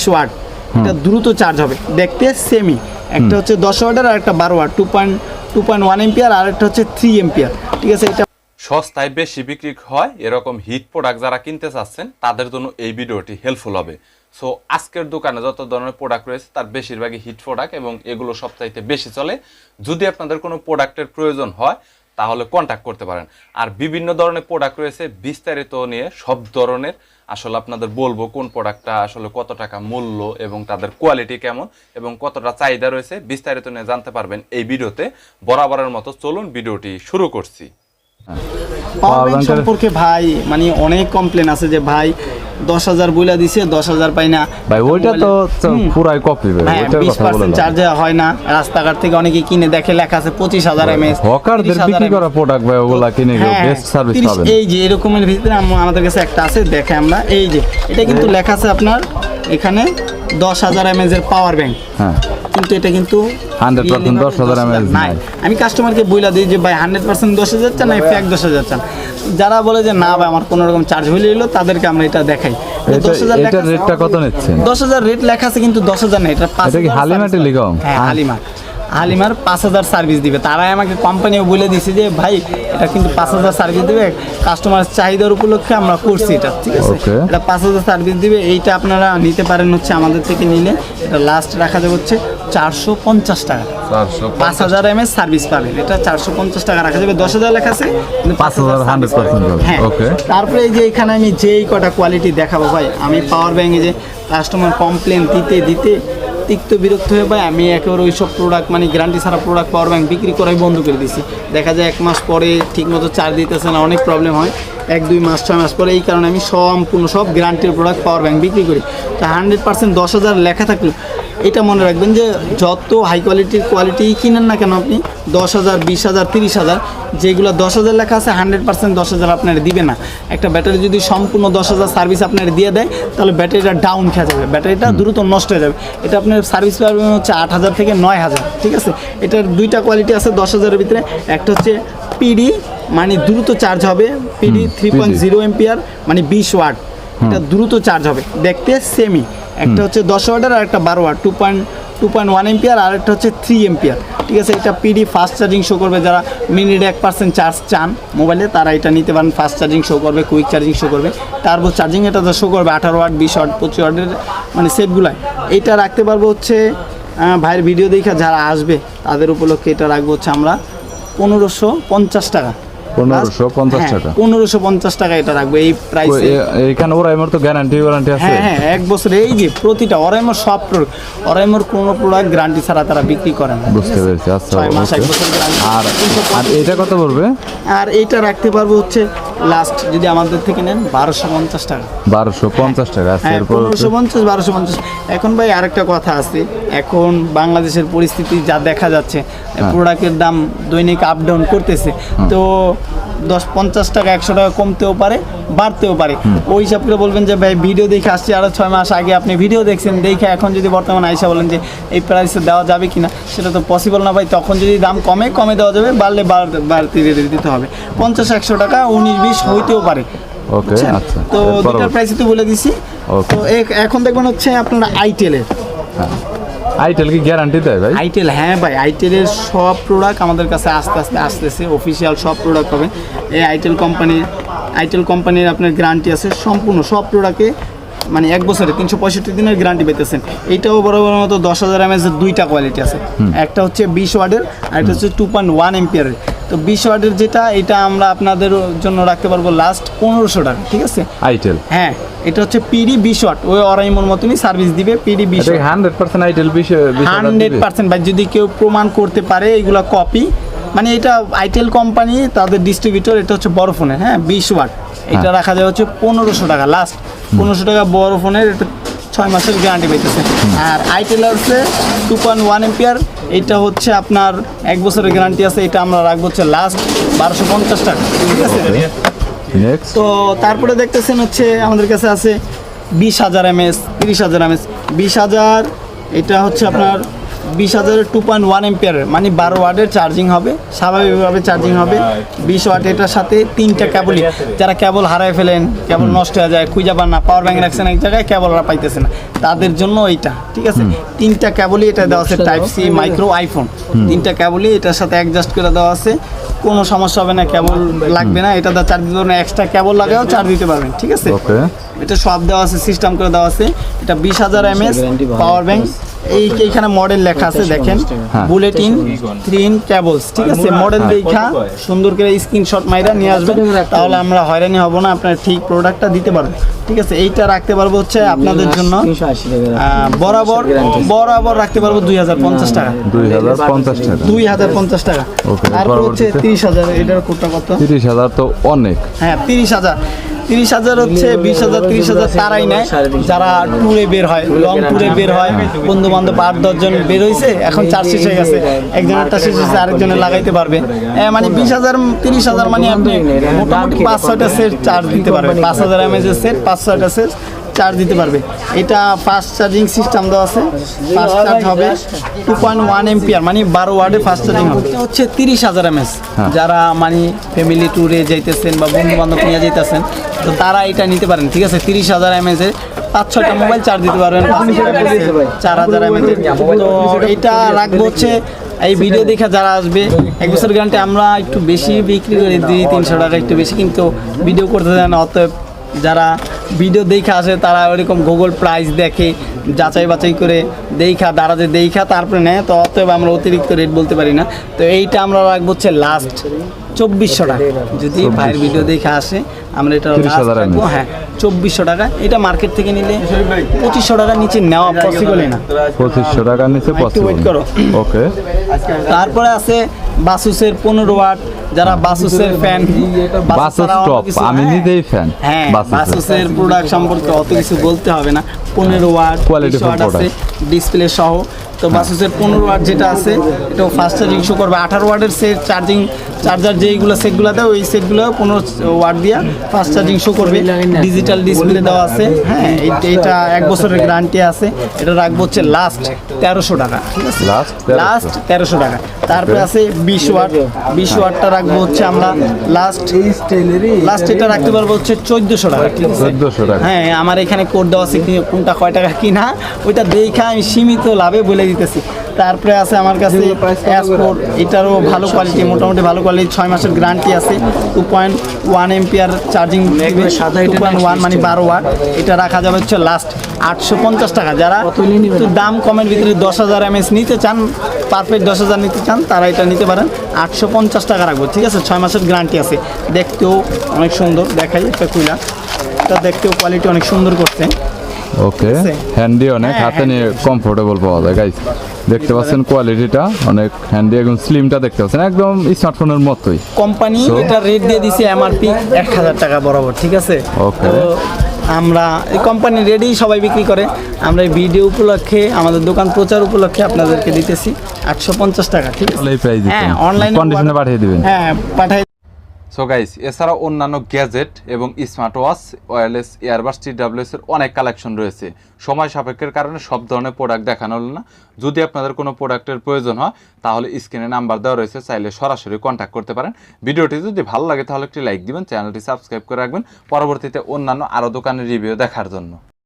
বিশ ওয়াট এটা দ্রুত চার্জ হবে। দেখতে সেমি একটা হচ্ছে দশ ওয়াটের আর একটা বারো watt. Two point two point one ampere আর একটা হচ্ছে থ্রি এম্পিয়ার ঠিক আছে এটা সস্তায় বেশি বিক্রি হয় এরকম হিট প্রোডাক্ট যারা কিনতে চাচ্ছেন তাদের জন্য এই ভিডিওটি হেল্পফুল হবে। সো আজকের দোকানে যত ধরনের প্রোডাক্ট রয়েছে তার বেশিরভাগই হিট প্রোডাক্ট এবং এগুলো সবচাইতে বেশি চলে। যদি আপনাদের কোনো প্রোডাক্টের প্রয়োজন হয় তাহলে কন্ট্যাক্ট করতে পারেন। আর বিভিন্ন ধরনের প্রোডাক্ট রয়েছে, বিস্তারিত নিয়ে সব ধরনের আসলে আপনাদের বলব কোন প্রোডাক্টটা আসলে কত টাকা মূল্য এবং তাদের কোয়ালিটি কেমন এবং কতটা চাহিদা রয়েছে, বিস্তারিত নিয়ে জানতে পারবেন এই ভিডিওতে। বরাবরের মতো চলুন ভিডিওটি শুরু করছি। পাওয়ার ব্যাংক সম্পর্কে ভাই মানে অনেক কমপ্লেন আছে যে ভাই দশ হাজার বইলা দিছে দশ হাজার পাই না। ভাই ওইটা তো পুরাই কপি হ্যাঁ বিশ পার্সেন্ট চার্জে হয় না রাস্তাঘাট থেকে অনেকে কিনে দেখে লেখা আছে পঁচিশ হাজার এমএস হকারদের বিক্রি করা প্রোডাক্ট ভাই ওগুলা কিনে হ্যাঁ, বেস্ট সার্ভিস পাবেন। এই যে এরকমের ভিতরে আমাদের কাছে একটা আছে দেখে আমরা। এই যে এটা কিন্তু লেখা আছে আপনার এখানে দশ হাজার এমএজ এর পাওয়ার ব্যাংক হ্যাঁ। কিন্তু এটা কিন্তু 100% 10,000 mAh নাই। নাই। আমি কাস্টমারকে বইলা দিই যে ভাই হান্ড্রেড পার্সেন্ট দশ হাজার চান না ফ্যাক দশ হাজার চান? যারা বলে যে না ভাই আমার কোনো রকম চার্জ হইলে এলো তাদেরকে আমরা এটা দেখাই। এটা এটার রেটটা কত দশ হাজার রেট লেখা আছে কিন্তু দশ হাজার নেই এটা পাঁচ হালিমা টেলিকম? হ্যাঁ। হালিমা হালিমার। পাঁচ হাজার সার্ভিস দিবে। তারাই আমাকে কোম্পানিও বলে দিছে যে ভাই এটা কিন্তু পাঁচ হাজার সার্ভিস দিবে। কাস্টমার চাহিদার উপলক্ষে আমরা করছি এটা ঠিক আছে? এটা পাঁচ হাজার সার্ভিস দিবে। এইটা আপনারা নিতে পারেন হচ্ছে আমাদের থেকে নিলে। এটা লাস্ট রাখা যাবে হচ্ছে চারশো পঞ্চাশ টাকা। পাঁচ হাজার এম সার্ভিস পাবেন এটা চারশো পঞ্চাশ টাকা রাখা যাবে। দশ হাজার লেখা আছে কিন্তু 5,000 service 100% পাবেন। হবে। হ্যাঁ। তারপরে এই যে এখানে আমি যেই কটা কোয়ালিটি দেখাবো ভাই আমি পাওয়ার ব্যাংকে যে কাস্টমার কমপ্লেন দিতে দিতে তিক্ত বিরক্ত হয়ে ভাই আমি একেবারে ওই সব প্রোডাক্ট মানে গ্যারান্টি ছাড়া প্রোডাক্ট পাওয়ার ব্যাংক বিক্রি করাই বন্ধ করে দিছি। দেখা যায় এক মাস পরে ঠিকমতো চার্জ দিতেছে না অনেক প্রবলেম হয়। এক দুই মাস ছয় মাস পরে এই কারণে আমি সম্পূর্ণ সব গ্যারান্টির প্রোডাক্ট পাওয়ার ব্যাংক বিক্রি করি। তা হান্ড্রেড পার্সেন্ট দশ হাজার লেখা থাকল। এটা মনে রাখবেন যে যত হাই কোয়ালিটির কোয়ালিটি কিনেন না কেন আপনি দশ হাজার বিশ হাজার তিরিশ হাজার যেগুলো দশ হাজার লেখা আছে হান্ড্রেড পার্সেন্ট দশ হাজার আপনার দিবে না। একটা ব্যাটারি যদি সম্পূর্ণ দশ হাজার সার্ভিস আপনার দিয়ে দেয় তাহলে ব্যাটারিটা ডাউন খেয়ে যাবে। ব্যাটারিটা দ্রুত নষ্ট হয়ে যাবে। এটা আপনার সার্ভিস পাবেন হচ্ছে আট হাজার থেকে নয় হাজার ঠিক আছে? এটার দুইটা কোয়ালিটি আছে দশ হাজারের ভিতরে। একটা হচ্ছে পিডি মানে দ্রুত চার্জ হবে। PD three point zero ampere মানে বিশ ওয়াট এটা দ্রুত চার্জ হবে। দেখতে সেমি একটা হচ্ছে দশ ওয়াটের আর একটা বারো watt two point two point one ampere আর একটা হচ্ছে থ্রি এম্পিয়ার ঠিক আছে, এটা পিডি ফাস্ট চার্জিং শো করবে, যারা মিনিট এক পার্সেন্ট চার্জ চান মোবাইলে তারা এটা নিতে পারেন ফাস্ট চার্জিং শো করবে কুইক চার্জিং শো করবে। টার্বো চার্জিং এটা তো শো করবে, আঠারো ওয়াট, বিশ ওয়াট, পঁচিশ ওয়াটের মানে সেটগুলাই এটা রাখতে পারব হচ্ছে ভাইয়ের ভিডিও দেখা যারা আসবে, তাদের উপলক্ষে এটা রাখব হচ্ছে আমরা পনেরোশো পঞ্চাশ টাকা। 1550 হ্যাঁ, টাকা। টাকা এটা রাখব এই প্রাইস এখানে এ- এইখানে ওরা এমন তো গ্যারান্টি ওয়ারেন্টি আছে? হ্যাঁ হ্যাঁ এক বছর এই যে প্রতিটা অরাইমোর সব প্রোডাক্ট অরাইমোর কোনো প্রোডাক্ট গ্যারান্টি ছাড়া তারা বিক্রি করে না। বুঝতে পেরেছি আচ্ছা ছয় মাস এক বছর guarantee। আর আর এটা কত পড়বে? আর এইটা রাখতে পারব হচ্ছে লাস্ট যদি আমাদের থেকে নেন বারোশো পঞ্চাশ টাকা। বারোশো পঞ্চাশ টাকা আছে হ্যাঁ পনেরোশো পঞ্চাশ বারোশো পঞ্চাশ। এখন ভাই আরেকটা কথা আছে এখন বাংলাদেশের পরিস্থিতি যা দেখা যাচ্ছে হ্যাঁ। প্রোডাক্টের দাম দৈনিক আপ ডাউন করতেছে। তো দশ পঞ্চাশ টাকা একশো টাকা কমতেও পারে বাড়তেও পারে। ওই হিসাব করে বলবেন যে ভাই ভিডিও দেখে আসছি আরও ছয় মাস আগে আপনি ভিডিও দেখছেন দেখে এখন যদি বর্তমানে আইসা বলেন যে এই প্রাইসে দেওয়া যাবে কি না সেটা তো পসিবল না ভাই। তখন যদি দাম কমে কমে দেওয়া যাবে বাড়লে বাড়তে দিতে হবে। পঞ্চাশ একশো টাকা উনিশ বিশ হইতেও পারে। ওকে? আচ্ছা। তো দুটার প্রাইসই তো বলে দিছি। তো এখন দেখবেন হচ্ছে আপনারা আইটেলের আইটেল কি গ্যারান্টি দেয় ভাই? আইটেল হ্যাঁ ভাই আইটেলের সব প্রোডাক্ট আমাদের কাছে আস্তে আস্তে আসতেছে অফিসিয়াল সব প্রোডাক্ট হবে এই আইটেল কোম্পানি আইটেল কোম্পানির আপনার গ্যারান্টি আছে সম্পূর্ণ সব প্রোডাক্টে মানে এক বছরে তিনশো পঁয়ষট্টি দিনের গ্যারান্টি পেতেছেন। এইটাও বরাবর মতো দশ হাজার এমএস দুইটা কোয়ালিটি আছে। একটা হচ্ছে বিশ ওয়ার্ডের আর একটা হচ্ছে টু পয়েন্ট ওয়ান এম্পিয়ারের তো বিশ ওয়ার্ডের যেটা এটা আমরা আপনাদের জন্য রাখতে পারব লাস্ট পনেরোশো টাকা ঠিক আছে? আইটেল হ্যাঁ এটা হচ্ছে পিডি বিশ ওয়াট ওই অরাইমোর মতনই সার্ভিস দিবে পিডি বিশ এটা হান্ড্রেড পার্সেন্ট আইটেল বিশ হান্ড্রেড পার্সেন্ট ভাই যদি কেউ প্রমাণ করতে পারে এগুলো কপি মানে এটা আইটেল কোম্পানি তাদের ডিস্ট্রিবিউটর এটা হচ্ছে বড় ফোনের হ্যাঁ বিশ ওয়াট। এটা হ্যাঁ। রাখা যায় হচ্ছে পনেরোশো টাকা লাস্ট পনেরোশো টাকা বড় ফোনের এটা ছয় মাসের গ্যারান্টি পেতেছে আর আইটেল আছে টু পয়েন্ট ওয়ান এম্পিয়ার এটা হচ্ছে আপনার এক বছরের গ্যারান্টি আছে এটা আমরা রাখব হচ্ছে লাস্ট বারোশো পঞ্চাশ টাকা। ঠিক আছে? তো তারপরে দেখতেছেন হচ্ছে আমাদের কাছে আছে বিশ হাজার এম এস তিরিশ হাজার এম এস বিশ হাজার এটা হচ্ছে আপনার বিশ হাজারের টু পয়েন্ট ওয়ান এম্পিয়ারের মানে বারো ওয়াটের চার্জিং হবে স্বাভাবিকভাবে চার্জিং হবে। বিশ ওয়াট এটার সাথে তিনটা কেবলই যারা কেবল হারায় ফেলেন কেবল নষ্ট হয়ে যায় খুঁজে পান না পাওয়ার ব্যাংক রাখছেন এক জায়গায় কেবল আর পাইতেছে না। তাদের জন্য এইটা ঠিক আছে? তিনটা ক্যাবলই এটা দেওয়া আছে টাইপ সি মাইক্রো আইফোন তিনটা ক্যাবলই এটার সাথে অ্যাডজাস্ট করে দেওয়া আছে। কোনো সমস্যা হবে না কেবল লাগবে না এটা চার্জ দিতে পারবেন। এক্সট্রা কেবল লাগাও চার্জ দিতে পারবেন ঠিক আছে? এটা সব দেওয়া আছে সিস্টেম করে দেওয়া আছে। এটা বিশ হাজার এমএস পাওয়ার ব্যাংক এই এইখানে মডেল লেখা আছে দেখেন। বুলেটিন থ্রি ইন কেবলস ঠিক আছে? মডেল দেখা সুন্দর করে স্ক্রিনশট মাইরা নিয়ে আসবেন। তাহলে আমরা হয়রানি হব না আপনার ঠিক প্রোডাক্টটা দিতে পারবেন। ঠিক আছে? এইটা রাখতে পারব হচ্ছে আপনাদের জন্য। বরাবর বরাবর রাখতে পারব দুই হাজার পঞ্চাশ টাকা। দুই হাজার পঞ্চাশ টাকা। দুই হাজার পঞ্চাশ টাকা। তারপর হচ্ছে? তিরিশ হাজার এটার কোডটা কত? তিরিশ হাজার তো অনেক। হ্যাঁ তিরিশ হাজার। তিরিশ হাজার হচ্ছে বিশ হাজার তিরিশ হাজার তারাই নেয়। যারা ট্যুরে বের হয় লং ট্যুরে বের হয় বন্ধু বান্ধব আট দশজন বের হয়েছে এখন চার শেষ হয়ে গেছে। একজনেরটা শেষ হয়েছে আরেকজনে লাগাইতে পারবে। মানে বিশ হাজার তিরিশ হাজার মানে আপনি মোটামুটি পাঁচ ছয়টা সেট চার্জ দিতে পারবে। পাঁচ হাজার এমএজের সেট পাঁচ ছয়টা সেট চার্জ দিতে পারবে। এটা ফাস্ট চার্জিং সিস্টেম দেওয়া আছে ফাস্ট চার্জ হবে টু পয়েন্ট ওয়ান এমপিআর মানে বারো ওয়ার্ডে ফাস্ট চার্জিং হবে। হচ্ছে তিরিশ হাজার এমএস। হ্যাঁ। যারা মানে ফ্যামিলি ট্যুরে যাইতেছেন বা বন্ধু বান্ধব নিয়ে যাইতেছেন তো তারা এটা নিতে পারেন ঠিক আছে? তিরিশ হাজার এমএস এর পাঁচ ছয়টা মোবাইল চার্জ দিতে পারবেন। চার হাজার এমএস তো এটা রাখব হচ্ছে এই ভিডিও দেখে যারা আসবে এক বছর গ্যারান্টি আমরা একটু বেশি বিক্রি করি দুই তিনশো টাকা একটু বেশি কিন্তু ভিডিও করতে দেয় না। অতএব যারা ভিডিও দেখে আসে তারা ওরকম গুগল প্রাইস দেখে যাচাই বাছাই করে দেখা দাঁড়াতে দেখা তারপরে নেয় তো অতএব আমরা অতিরিক্ত রেট বলতে পারি না। তো এইটা আমরা রাখব হচ্ছে লাস্ট চব্বিশশো টাকা। যদি ভাইয়ের ভিডিও দেখে আসে আমরা এটা রাখব। হ্যাঁ চব্বিশশো টাকা। এটা মার্কেট থেকে নিলে পঁচিশশো টাকার নিচে নেওয়া পসিবলই না। পঁচিশশো টাকার নিচে wait করো। ওকে তারপরে আছে বাসুসের পনেরো ওয়াট যারা বাসুসের ফ্যান বাসুস টপ আমি নিজেই ফ্যান হ্যাঁ বাসুসের। প্রোডাক্ট সম্পর্কে অত কিছু বলতে হবে না। পনেরো ওয়াট ওয়াট আছে ডিসপ্লে সহ। তো বাসুসের পনেরো ওয়াট যেটা আছে এটাও ফাস্ট চার্জিং শো করবে। আঠারো ওয়াটের সেট চার্জিং চার্জার যেইগুলো সেটগুলো দেয় ওই সেটগুলো পনেরো ওয়াট দিয়া ফাস্ট চার্জিং শো করবে। ডিজিটাল ডিসপ্লে দেওয়া আছে। হ্যাঁ এইটা এক বছরের গ্যারান্টি আছে। এটা রাখব হচ্ছে লাস্ট তেরোশো টাকা ঠিক আছে? লাস্ট তেরোশো। টাকা। তারপরে আছে বিশ ওয়াট। বিশ ওয়াটটা রাখব হচ্ছে আমরা লাস্ট লাস্ট এটা রাখতে পারব হচ্ছে চোদ্দোশো টাকা ঠিক আছে? 1400 টাকা। হ্যাঁ আমার এখানে কোড দেওয়া আছে কোনটা কয় টাকা কিনা ওইটা দেখে আমি সীমিত লাভে বলে দিতেছি। তারপরে আছে আমার কাছে এটারও ভালো কোয়ালিটি মোটামুটি ভালো কোয়ালিটি ছয় মাসের গ্যারান্টি আছে। Two point one ampere charging two point one মানে বারো ওয়াট এটা রাখা যাবে হচ্ছে লাস্ট আটশো পঞ্চাশ টাকা। যারা একটু দাম কমের ভিতরে দশ হাজার এমএস নিতে চান পারফেক্ট দশ হাজার নিতে চান তারা এটা নিতে পারেন। আটশো পঞ্চাশ টাকা রাখব ঠিক আছে? ছয় মাসের গ্যারান্টি আছে। দেখতেও অনেক সুন্দর দেখাই একটা কুইলা। এটা দেখতেও কোয়ালিটি অনেক সুন্দর করছে। ওকে হ্যান্ডি অনেক হ্যাঁ, হাতে নিয়ে কমফোর্টেবল পাওয়া যায় গাইস দেখতে পাচ্ছেন কোয়ালিটিটা অনেক হ্যান্ডি এবং স্লিমটা দেখতে পাচ্ছেন একদম স্মার্টফোনের মতোই। কোম্পানি? এটা রেট দিয়ে দিছে এমআরপি এক হাজার টাকা বরাবর ঠিক আছে. তো আমরা এই কোম্পানি রেডি সবাই বিক্রি করে। আমরা এই ভিডিও উপলক্ষে আমাদের দোকান প্রচার উপলক্ষে আপনাদেরকে দিতেছি আটশো পঞ্চাশ টাকা ঠিক আছে? হ্যাঁ অনলাইনে কন্ডিশনে পাঠিয়ে দিবেন। হ্যাঁ পাঠাই সো গাইস এছাড়াও অন্যান্য গ্যাজেট এবং smart watch wireless earbuds TWS এর অনেক কালেকশন রয়েছে। সময় সাপেক্ষের কারণে সব ধরনের প্রোডাক্ট দেখানো হলো না। যদি আপনাদের কোনো প্রোডাক্টের প্রয়োজন হয়, তাহলে স্ক্রিনে নাম্বার দেওয়া রয়েছে, চাইলে সরাসরি কন্ট্যাক্ট করতে পারেন। ভিডিওটি যদি ভালো লাগে, তাহলে একটি লাইক দিবেন চ্যানেলটি সাবস্ক্রাইব করে রাখবেন। পরবর্তীতে অন্যান্য আরও দোকানের রিভিউ দেখার জন্য।